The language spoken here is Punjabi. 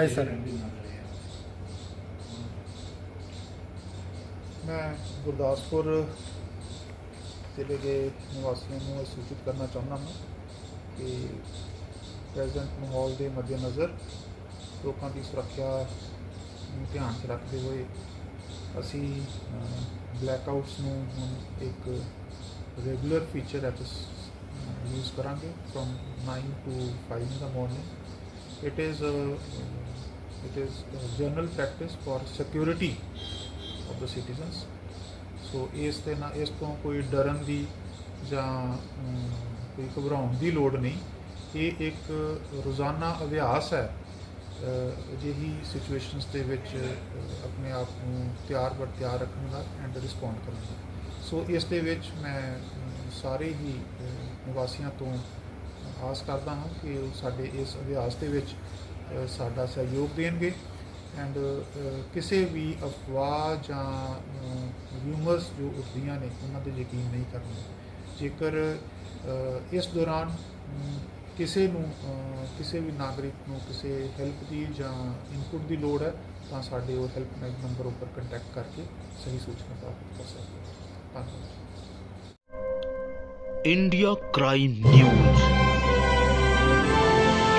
ਹਾਂਜੀ ਸਰ ਮੈਂ ਗੁਰਦਾਸਪੁਰ ਜ਼ਿਲ੍ਹੇ ਦੇ ਨਿਵਾਸੀਆਂ ਨੂੰ ਇਹ ਸੂਚਿਤ ਕਰਨਾ ਚਾਹੁੰਦਾ ਹਾਂ ਕਿ ਪ੍ਰੈਜ਼ੈਂਟ ਮਾਹੌਲ ਦੇ ਮੱਦੇਨਜ਼ਰ ਲੋਕਾਂ ਦੀ ਸੁਰੱਖਿਆ ਨੂੰ ਧਿਆਨ 'ਚ ਰੱਖਦੇ ਹੋਏ ਅਸੀਂ ਬਲੈਕਆਊਟਸ ਨੂੰ ਹੁਣ ਇੱਕ ਰੈਗੂਲਰ ਫੀਚਰ ਐਪਸ ਯੂਜ਼ ਕਰਾਂਗੇ from 9 to 5 in the morning it is it is general practice for security of the citizens so ਇਸ ਤੇ ਨਾ ਇਸ ਤੋਂ ਕੋਈ ਡਰਨ ਦੀ ਜਾਂ ਕੋਈ ਘਬਰਾਉਣ ਦੀ ਲੋੜ ਨਹੀਂ। ਇਹ ਇੱਕ ਰੋਜ਼ਾਨਾ ਅਭਿਆਸ ਹੈ। ਅਜਿਹੀ ਸਿਚੁਏਸ਼ਨਸ ਦੇ ਵਿੱਚ ਆਪਣੇ ਆਪ ਨੂੰ ਤਿਆਰ ਬਰ ਤਿਆਰ ਰੱਖਣ ਦਾ ਐਂਡ ਰਿਸਪੌਂਡ ਕਰਨ ਦਾ। ਸੋ ਇਸ ਦੇ ਵਿੱਚ ਮੈਂ ਸਾਰੇ ਹੀ ਨਿਵਾਸੀਆਂ ਤੋਂ ਆਸ ਕਰਦਾ ਹਾਂ ਕਿ ਉਹ ਸਾਡੇ ਇਸ ਅਭਿਆਸ ਦੇ ਵਿੱਚ ਸਾਡਾ ਸਹਿਯੋਗ ਦੇਣਗੇ ਐਂਡ ਕਿਸੇ ਵੀ ਅਫਵਾਹ ਜਾਂ ਰਿਊਮਰਸ ਜੋ ਉੱਠਦੀਆਂ ਨੇ, ਉਹਨਾਂ ਤੇ ਯਕੀਨ ਨਹੀਂ ਕਰਨਾ ਜੇਕਰ ਇਸ ਦੌਰਾਨ ਕਿਸੇ ਨੂੰ ਕਿਸੇ ਵੀ ਨਾਗਰਿਕ ਨੂੰ ਕਿਸੇ ਹੈਲਪ ਦੀ ਜਾਂ ਇਨਪੁਟ ਦੀ ਲੋੜ ਹੈ, ਤਾਂ ਸਾਡੇ ਉਹ ਹੈਲਪਲਾਈਨ ਨੰਬਰ ਉੱਪਰ ਕੰਟੈਕਟ ਕਰਕੇ ਸਹੀ ਸੂਚਨਾ ਪ੍ਰਾਪਤ ਕਰ ਸਕਦੇ ਹਾਂ। ਧੰਨਵਾਦ। India crime news